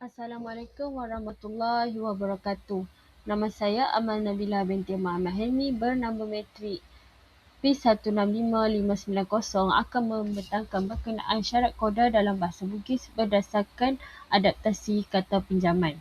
Assalamualaikum warahmatullahi wabarakatuh. Nama saya Amal Nabila binti Muhammad Helmi bernama metrik P165590 akan membentangkan berkenaan syarat koda dalam bahasa Bugis berdasarkan adaptasi kata pinjaman.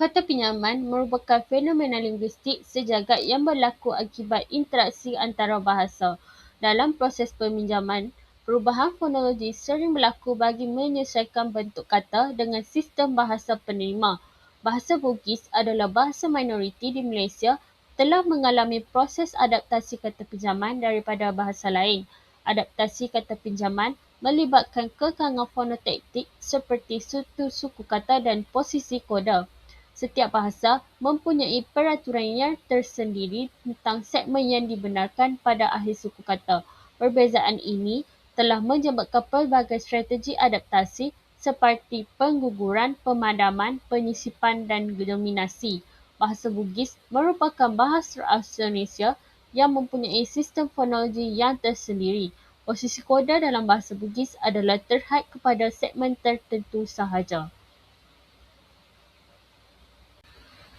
Kata pinjaman merupakan fenomena linguistik sejagat yang berlaku akibat interaksi antara bahasa. Dalam proses peminjaman, perubahan fonologi sering berlaku bagi menyesuaikan bentuk kata dengan sistem bahasa penerima. Bahasa Bugis adalah bahasa minoriti di Malaysia telah mengalami proses adaptasi kata pinjaman daripada bahasa lain. Adaptasi kata pinjaman melibatkan kekangan fonoteknik seperti struktur suku kata dan posisi koda. Setiap bahasa mempunyai peraturannya tersendiri tentang segmen yang dibenarkan pada akhir suku kata. Perbezaan ini telah menyebabkan pelbagai strategi adaptasi seperti pengguguran, pemadaman, penyisipan dan dominasi. Bahasa Bugis merupakan bahasa Austronesia yang mempunyai sistem fonologi yang tersendiri. Posisi koda dalam bahasa Bugis adalah terhad kepada segmen tertentu sahaja.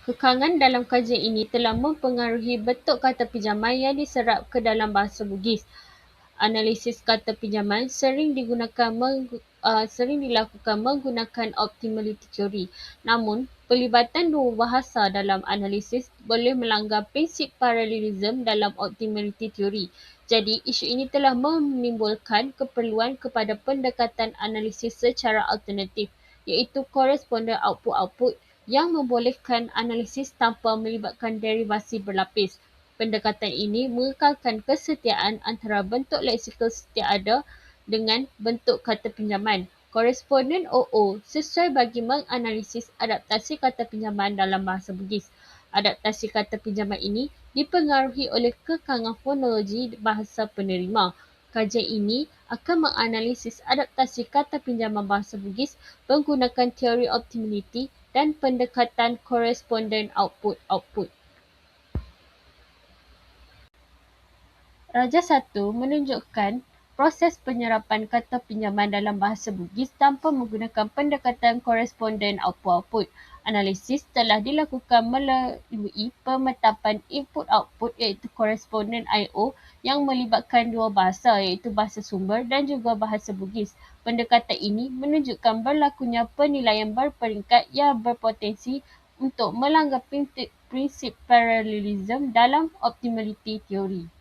Kekangan dalam kajian ini telah mempengaruhi bentuk kata pinjaman yang diserap ke dalam bahasa Bugis. Analisis kata pinjaman sering digunakan uh, sering dilakukan menggunakan optimality theory. Namun, pelibatan dua bahasa dalam analisis boleh melanggar prinsip paralelism dalam optimality theory. Jadi, isu ini telah menimbulkan keperluan kepada pendekatan analisis secara alternatif iaitu correspondent output-output yang membolehkan analisis tanpa melibatkan derivasi berlapis. Pendekatan ini mengekalkan kesetiaan antara bentuk leksikal setia ada dengan bentuk kata pinjaman. Koresponden OO sesuai bagi menganalisis adaptasi kata pinjaman dalam bahasa Bugis. Adaptasi kata pinjaman ini dipengaruhi oleh kekangan fonologi bahasa penerima. Kajian ini akan menganalisis adaptasi kata pinjaman bahasa Bugis menggunakan teori optimality dan pendekatan koresponden output-output. Raja satu menunjukkan proses penyerapan kata pinjaman dalam bahasa Bugis tanpa menggunakan pendekatan koresponden output-output. Analisis telah dilakukan melalui pemetapan input-output iaitu koresponden I.O. yang melibatkan dua bahasa iaitu bahasa sumber dan juga bahasa Bugis. Pendekatan ini menunjukkan berlakunya penilaian berperingkat yang berpotensi untuk melanggar prinsip, paralelism dalam optimality theory.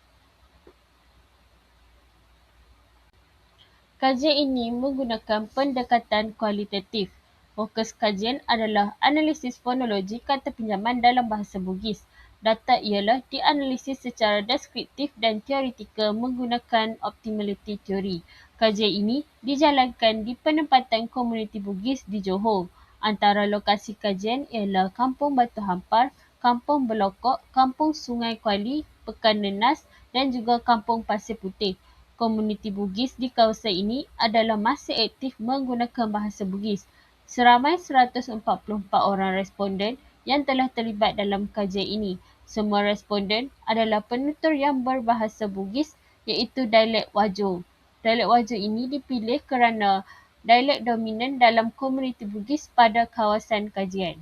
Kajian ini menggunakan pendekatan kualitatif. Fokus kajian adalah analisis fonologi kata pinjaman dalam bahasa Bugis. Data ialah dianalisis secara deskriptif dan teoretikal menggunakan optimality theory. Kajian ini dijalankan di penempatan komuniti Bugis di Johor. Antara lokasi kajian ialah Kampung Batu Hampar, Kampung Belokok, Kampung Sungai Kuali, Pekan Nenas dan juga Kampung Pasir Putih. Komuniti Bugis di kawasan ini adalah masih aktif menggunakan bahasa Bugis seramai 144 orang responden yang telah terlibat dalam kajian ini. Semua responden adalah penutur yang berbahasa Bugis iaitu dialek Wajo. Dialek Wajo ini dipilih kerana dialek dominan dalam komuniti Bugis pada kawasan kajian.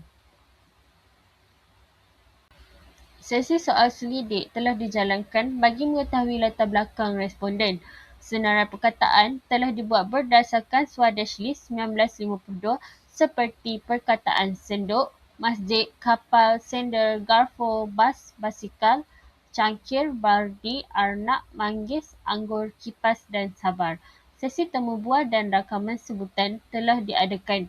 Sesi soal selidik telah dijalankan bagi mengetahui latar belakang responden. Senarai perkataan telah dibuat berdasarkan Swadesh List 1952 seperti perkataan senduk, masjid, kapal, sender, garfo, bas, basikal, cangkir, bardi, arnak, manggis, anggur, kipas dan sabar. Sesi temu bual dan rakaman sebutan telah diadakan.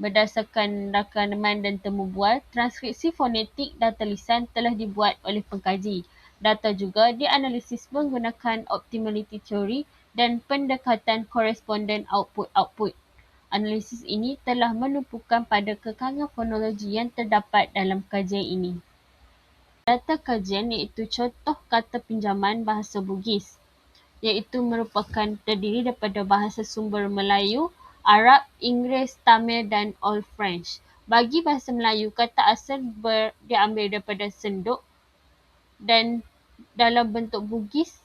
Berdasarkan rakaman dan temu bual, transkripsi fonetik data lisan telah dibuat oleh pengkaji. Data juga dianalisis menggunakan optimality theory dan pendekatan correspondent output-output. Analisis ini telah menumpukan pada kekangan fonologi yang terdapat dalam kajian ini. Data kajian iaitu contoh kata pinjaman bahasa Bugis iaitu merupakan terdiri daripada bahasa sumber Melayu, Arab, Inggeris, Tamil dan Old French. Bagi bahasa Melayu, kata asal ber, diambil daripada senduk dan dalam bentuk Bugis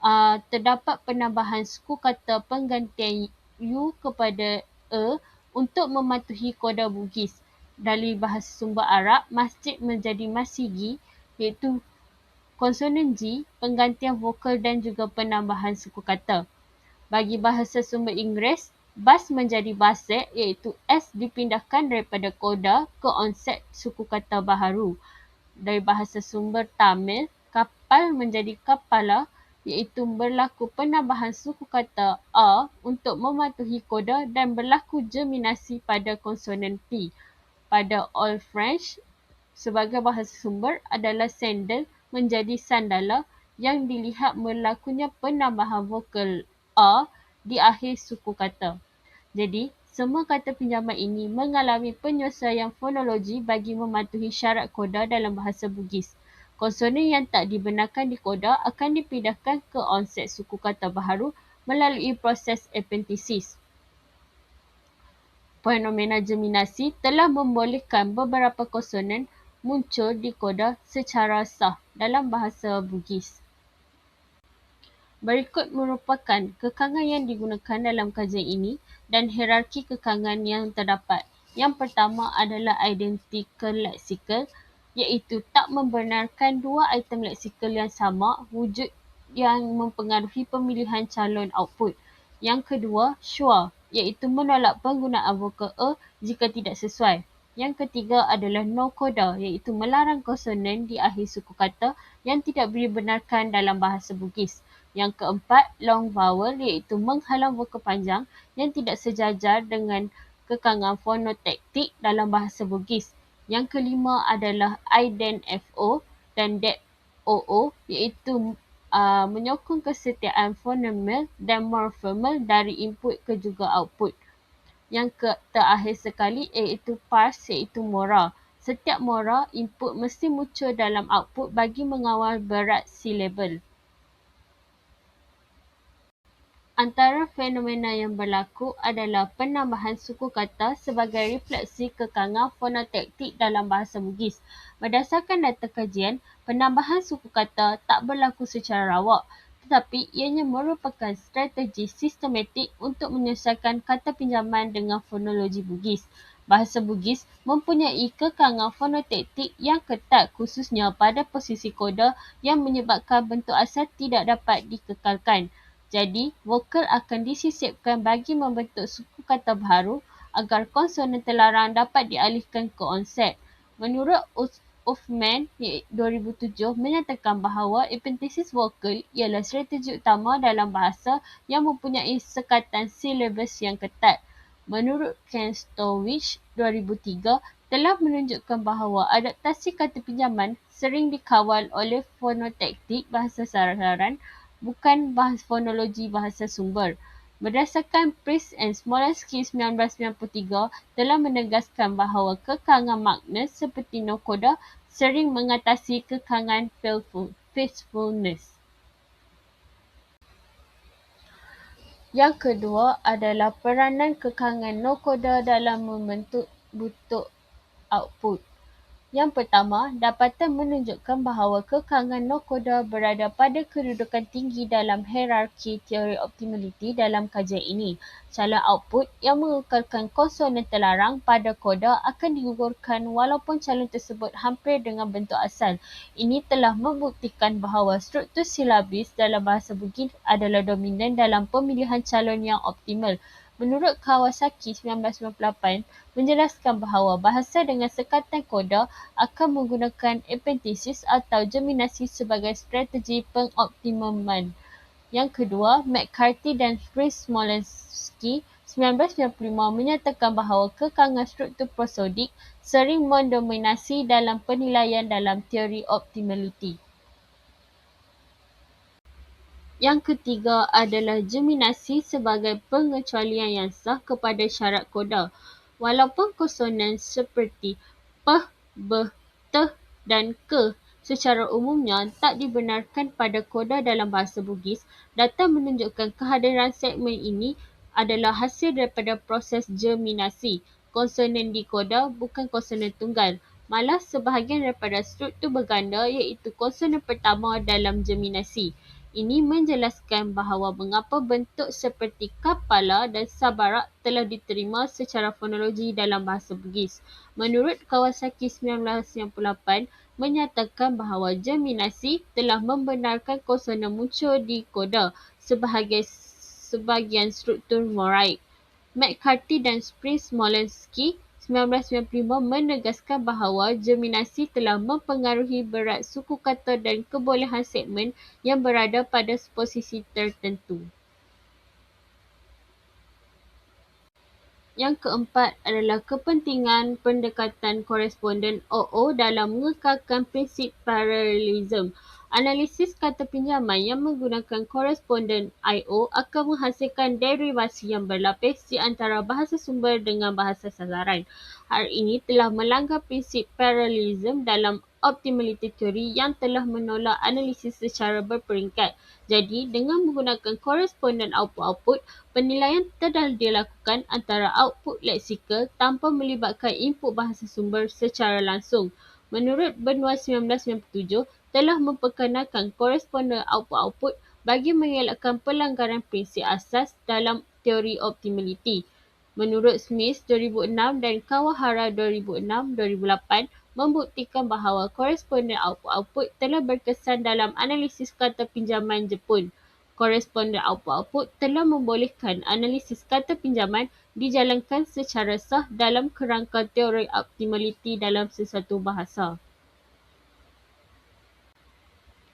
uh, terdapat penambahan suku kata penggantian U kepada E untuk mematuhi koda Bugis. Dari bahasa sumber Arab, masjid menjadi masigi iaitu konsonan G, penggantian vokal dan juga penambahan suku kata. Bagi bahasa sumber Inggeris, bas menjadi baset iaitu S dipindahkan daripada koda ke onset suku kata baharu. Dari bahasa sumber Tamil, kapal menjadi kapala iaitu berlaku penambahan suku kata A untuk mematuhi koda dan berlaku geminasi pada konsonan P. Pada Old French, sebagai bahasa sumber adalah sandal menjadi sandala yang dilihat berlakunya penambahan vokal A di akhir suku kata. Jadi, semua kata pinjaman ini mengalami penyesuaian fonologi bagi mematuhi syarat koda dalam bahasa Bugis. Konsonan yang tak dibenarkan di koda akan dipindahkan ke onset suku kata baharu melalui proses epentesis. Fenomena geminasi telah membolehkan beberapa konsonan muncul di koda secara sah dalam bahasa Bugis. Berikut merupakan kekangan yang digunakan dalam kajian ini dan hierarki kekangan yang terdapat. Yang pertama adalah identical lexical iaitu tak membenarkan dua item leksikal yang sama wujud yang mempengaruhi pemilihan calon output. Yang kedua, sure iaitu menolak penggunaan vokal e jika tidak sesuai. Yang ketiga adalah no coda iaitu melarang konsonan di akhir suku kata yang tidak dibenarkan dalam bahasa Bugis. Yang keempat, long vowel iaitu menghalang vokal panjang yang tidak sejajar dengan kekangan fonotektik dalam bahasa Bugis. Yang kelima adalah ident FO dan det OO iaitu uh, menyokong kesetiaan fonemal dan morphemal dari input ke juga output. Yang ke terakhir sekali iaitu parse iaitu mora. Setiap mora input mesti muncul dalam output bagi mengawal berat silabel. Antara fenomena yang berlaku adalah penambahan suku kata sebagai refleksi kekangan fonotektik dalam bahasa Bugis. Berdasarkan data kajian, penambahan suku kata tak berlaku secara rawak tetapi ianya merupakan strategi sistematik untuk menyelesaikan kata pinjaman dengan fonologi Bugis. Bahasa Bugis mempunyai kekangan fonotektik yang ketat khususnya pada posisi koda yang menyebabkan bentuk asal tidak dapat dikekalkan. Jadi, vokal akan disisipkan bagi membentuk suku kata baru agar konsonan terlarang dapat dialihkan ke onset. Menurut Uffman 2007 menyatakan bahawa epentesis vokal ialah strategi utama dalam bahasa yang mempunyai sekatan silabus yang ketat. Menurut Ken Stowich 2003 telah menunjukkan bahawa adaptasi kata pinjaman sering dikawal oleh fonotektik bahasa saran bukan bahas fonologi bahasa sumber. Berdasarkan Priest and Smolensky 1993 telah menegaskan bahawa kekangan makna seperti nokoda sering mengatasi kekangan faithfulness. Yang kedua adalah peranan kekangan nokoda dalam membentuk butuh output. Yang pertama, dapatan menunjukkan bahawa kekangan nokoda berada pada kedudukan tinggi dalam hierarki teori optimality dalam kajian ini. Calon output yang mengekalkan konsonan terlarang pada koda akan digugurkan walaupun calon tersebut hampir dengan bentuk asal. Ini telah membuktikan bahawa struktur silabis dalam bahasa Bugis adalah dominan dalam pemilihan calon yang optimal. Menurut Kawasaki 1998 menjelaskan bahawa bahasa dengan sekatan koda akan menggunakan epentesis atau geminasi sebagai strategi pengoptimuman. Yang kedua, McCarthy dan Smolensky 1995 menyatakan bahawa kekangan struktur prosodik sering mendominasi dalam penilaian dalam teori optimality. Yang ketiga adalah geminasi sebagai pengecualian yang sah kepada syarat koda. Walaupun konsonan seperti p, b, t dan k secara umumnya tak dibenarkan pada koda dalam bahasa Bugis, data menunjukkan kehadiran segmen ini adalah hasil daripada proses geminasi. Konsonan di koda bukan konsonan tunggal. Malah sebahagian daripada struktur berganda iaitu konsonan pertama dalam geminasi. Ini menjelaskan bahawa mengapa bentuk seperti kapala dan sabarak telah diterima secara fonologi dalam bahasa Bugis. Menurut Kawasaki 1998, menyatakan bahawa germinasi telah membenarkan konsonan muncul di koda sebahagai sebahagian struktur moraik. McCarthy dan Springs-Smolensky 1995 menegaskan bahawa germinasi telah mempengaruhi berat suku kata dan kebolehan segmen yang berada pada posisi tertentu. Yang keempat adalah kepentingan pendekatan koresponden OO dalam mengekalkan prinsip paralelism. Analisis kata pinjaman yang menggunakan koresponden IO akan menghasilkan derivasi yang berlapis di antara bahasa sumber dengan bahasa sasaran. Hal ini telah melanggar prinsip paralelism dalam optimality theory yang telah menolak analisis secara berperingkat. Jadi, dengan menggunakan koresponden output-output, penilaian telah dilakukan antara output leksikal tanpa melibatkan input bahasa sumber secara langsung. Menurut Benua 1997, telah memperkenalkan koresponden output-output bagi mengelakkan pelanggaran prinsip asas dalam teori optimality. Menurut Smith 2006 dan Kawahara 2006-2008 membuktikan bahawa koresponden output-output telah berkesan dalam analisis kata pinjaman Jepun. Koresponden output-output telah membolehkan analisis kata pinjaman dijalankan secara sah dalam kerangka teori optimality dalam sesuatu bahasa.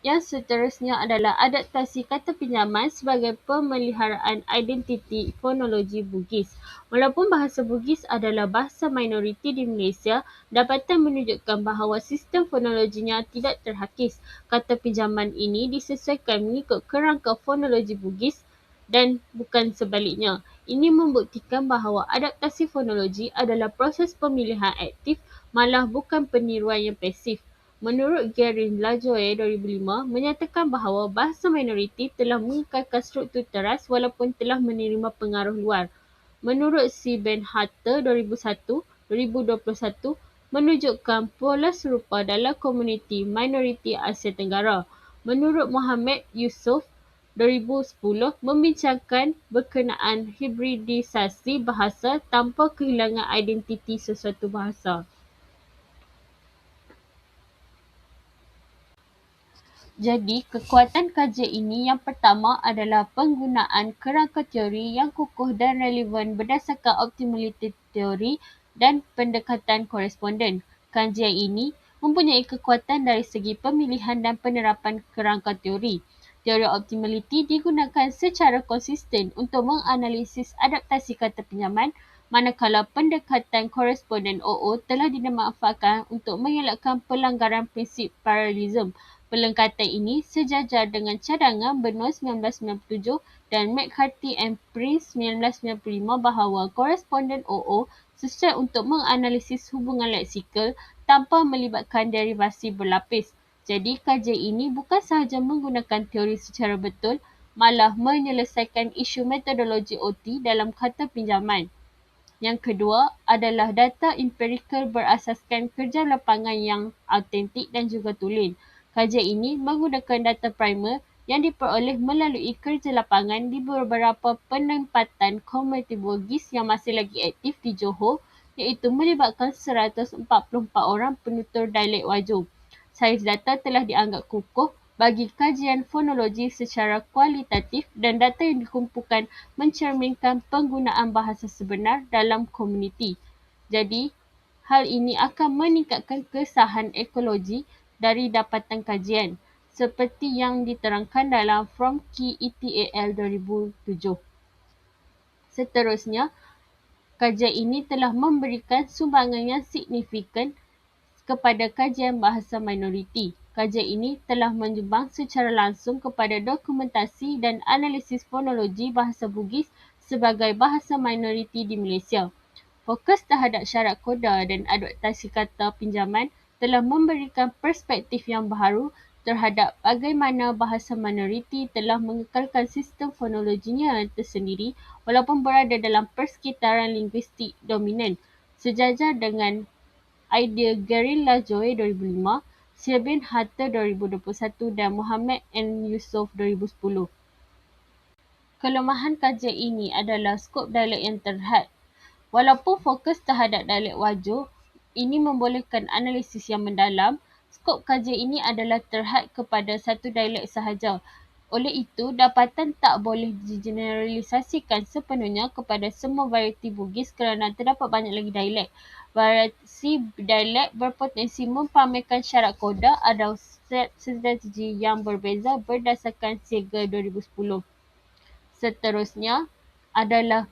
Yang seterusnya adalah adaptasi kata pinjaman sebagai pemeliharaan identiti fonologi Bugis. Walaupun bahasa Bugis adalah bahasa minoriti di Malaysia, dapatan menunjukkan bahawa sistem fonologinya tidak terhakis. Kata pinjaman ini disesuaikan mengikut kerangka fonologi Bugis dan bukan sebaliknya. Ini membuktikan bahawa adaptasi fonologi adalah proses pemilihan aktif malah bukan peniruan yang pasif. Menurut Gary Lajoie 2005, menyatakan bahawa bahasa minoriti telah mengekalkan struktur teras walaupun telah menerima pengaruh luar. Menurut C. Ben Hatter 2001-2021, menunjukkan pola serupa dalam komuniti minoriti Asia Tenggara. Menurut Muhammad Yusof 2010 membincangkan berkenaan hibridisasi bahasa tanpa kehilangan identiti sesuatu bahasa. Jadi, kekuatan kajian ini yang pertama adalah penggunaan kerangka teori yang kukuh dan relevan berdasarkan optimality teori dan pendekatan koresponden. Kajian ini mempunyai kekuatan dari segi pemilihan dan penerapan kerangka teori. Teori optimality digunakan secara konsisten untuk menganalisis adaptasi kata pinjaman manakala pendekatan koresponden OO telah dimanfaatkan untuk mengelakkan pelanggaran prinsip paralelism Pelengkatan ini sejajar dengan cadangan Benua 1997 dan McCarthy and Prince 1995 bahawa koresponden OO sesuai untuk menganalisis hubungan leksikal tanpa melibatkan derivasi berlapis. Jadi kajian ini bukan sahaja menggunakan teori secara betul, malah menyelesaikan isu metodologi OT dalam kata pinjaman. Yang kedua adalah data empirikal berasaskan kerja lapangan yang autentik dan juga tulen. Kajian ini menggunakan data primer yang diperoleh melalui kerja lapangan di beberapa penempatan komuniti Bugis yang masih lagi aktif di Johor iaitu melibatkan 144 orang penutur dialek Wajum. Saiz data telah dianggap kukuh bagi kajian fonologi secara kualitatif dan data yang dikumpulkan mencerminkan penggunaan bahasa sebenar dalam komuniti. Jadi, hal ini akan meningkatkan kesahan ekologi dari dapatan kajian seperti yang diterangkan dalam From Key ETAL 2007. Seterusnya, kajian ini telah memberikan sumbangan yang signifikan kepada kajian bahasa minoriti. Kajian ini telah menyumbang secara langsung kepada dokumentasi dan analisis fonologi bahasa Bugis sebagai bahasa minoriti di Malaysia. Fokus terhadap syarat koda dan adaptasi kata pinjaman telah memberikan perspektif yang baharu terhadap bagaimana bahasa minoriti telah mengekalkan sistem fonologinya tersendiri walaupun berada dalam persekitaran linguistik dominan. Sejajar dengan idea Gary Lajoie 2005, Sirbin Hatta 2021 dan Muhammad N. Yusof 2010. Kelemahan kajian ini adalah skop dialek yang terhad. Walaupun fokus terhadap dialek wajur, ini membolehkan analisis yang mendalam, skop kajian ini adalah terhad kepada satu dialek sahaja. Oleh itu, dapatan tak boleh digeneralisasikan sepenuhnya kepada semua varieti Bugis kerana terdapat banyak lagi dialek. Variasi dialek berpotensi mempamerkan syarat koda atau strategi yang berbeza berdasarkan Siaga 2010. Seterusnya adalah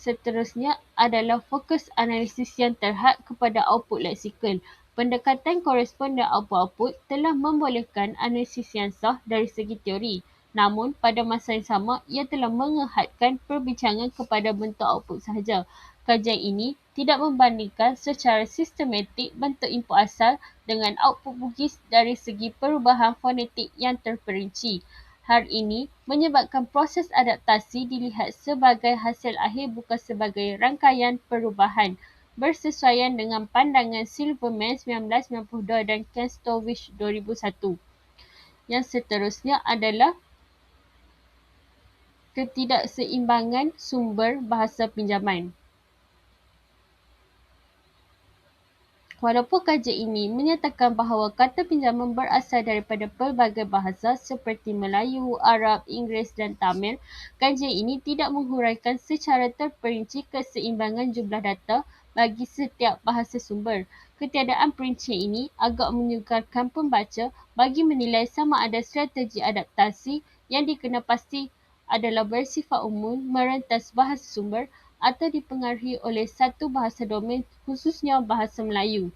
Seterusnya adalah fokus analisis yang terhad kepada output leksikal. Pendekatan koresponden output-output telah membolehkan analisis yang sah dari segi teori. Namun, pada masa yang sama, ia telah mengehadkan perbincangan kepada bentuk output sahaja. Kajian ini tidak membandingkan secara sistematik bentuk input asal dengan output Bugis dari segi perubahan fonetik yang terperinci. Hal ini menyebabkan proses adaptasi dilihat sebagai hasil akhir bukan sebagai rangkaian perubahan bersesuaian dengan pandangan Silverman 1992 dan Kenstovich 2001. Yang seterusnya adalah ketidakseimbangan sumber bahasa pinjaman. Walaupun kajian ini menyatakan bahawa kata pinjaman berasal daripada pelbagai bahasa seperti Melayu, Arab, Inggeris dan Tamil, kajian ini tidak menghuraikan secara terperinci keseimbangan jumlah data bagi setiap bahasa sumber. Ketiadaan perincian ini agak menyukarkan pembaca bagi menilai sama ada strategi adaptasi yang dikenal pasti adalah bersifat umum merentas bahasa sumber atau dipengaruhi oleh satu bahasa domen khususnya bahasa Melayu.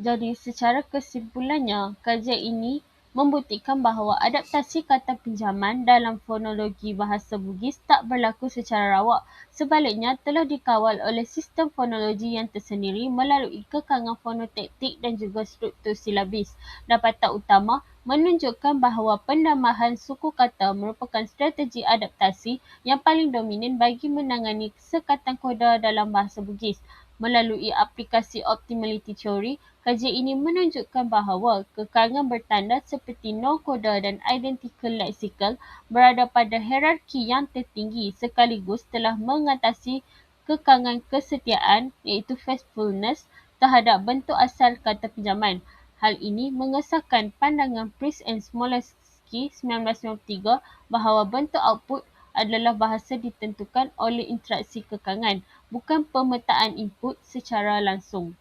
Jadi secara kesimpulannya, kajian ini membuktikan bahawa adaptasi kata pinjaman dalam fonologi bahasa Bugis tak berlaku secara rawak. Sebaliknya, telah dikawal oleh sistem fonologi yang tersendiri melalui kekangan fonoteknik dan juga struktur silabis. Dapatan utama menunjukkan bahawa pendambahan suku kata merupakan strategi adaptasi yang paling dominan bagi menangani sekatan koda dalam bahasa Bugis. Melalui aplikasi optimality theory, kajian ini menunjukkan bahawa kekangan bertanda seperti no-koda dan identical lexical berada pada hierarki yang tertinggi sekaligus telah mengatasi kekangan kesetiaan iaitu faithfulness terhadap bentuk asal kata pinjaman. Hal ini mengesahkan pandangan Priest and Smolensky 1993 bahawa bentuk output adalah bahasa ditentukan oleh interaksi kekangan, bukan pemetaan input secara langsung.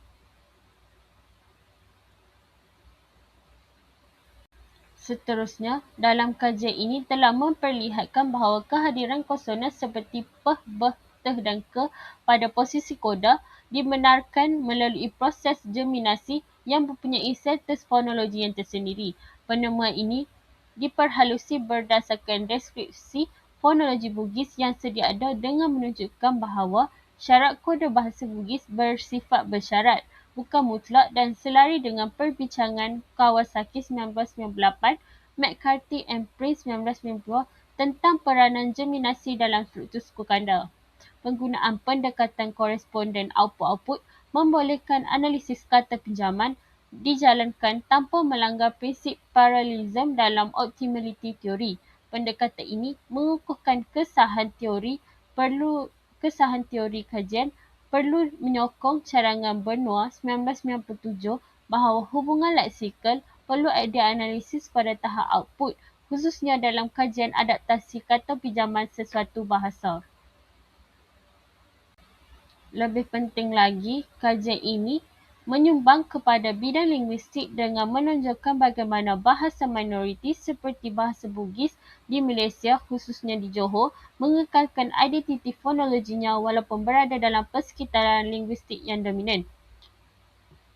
Seterusnya, dalam kajian ini telah memperlihatkan bahawa kehadiran konsonan seperti p, b, t dan k pada posisi koda dibenarkan melalui proses germinasi yang mempunyai setes fonologi yang tersendiri. Penemuan ini diperhalusi berdasarkan deskripsi fonologi Bugis yang sedia ada dengan menunjukkan bahawa syarat koda bahasa Bugis bersifat bersyarat, bukan mutlak dan selari dengan perbincangan Kawasaki 1998, McCarthy and Prince 1992 tentang peranan germinasi dalam struktur suku kanda. Penggunaan pendekatan koresponden output-output membolehkan analisis kata pinjaman dijalankan tanpa melanggar prinsip paralelism dalam optimality theory pendekatan ini mengukuhkan kesahan teori perlu kesahan teori kajian perlu menyokong carangan Benoit 1997 bahawa hubungan leksikal perlu dianalisis pada tahap output khususnya dalam kajian adaptasi kata pinjaman sesuatu bahasa. Lebih penting lagi, kajian ini menyumbang kepada bidang linguistik dengan menunjukkan bagaimana bahasa minoriti seperti bahasa Bugis di Malaysia khususnya di Johor mengekalkan identiti fonologinya walaupun berada dalam persekitaran linguistik yang dominan.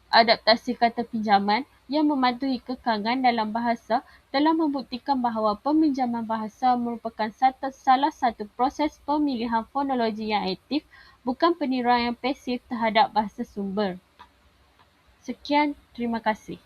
Adaptasi kata pinjaman yang mematuhi kekangan dalam bahasa telah membuktikan bahawa peminjaman bahasa merupakan satu, salah satu proses pemilihan fonologi yang aktif bukan peniruan yang pasif terhadap bahasa sumber. Sekian, terima kasih.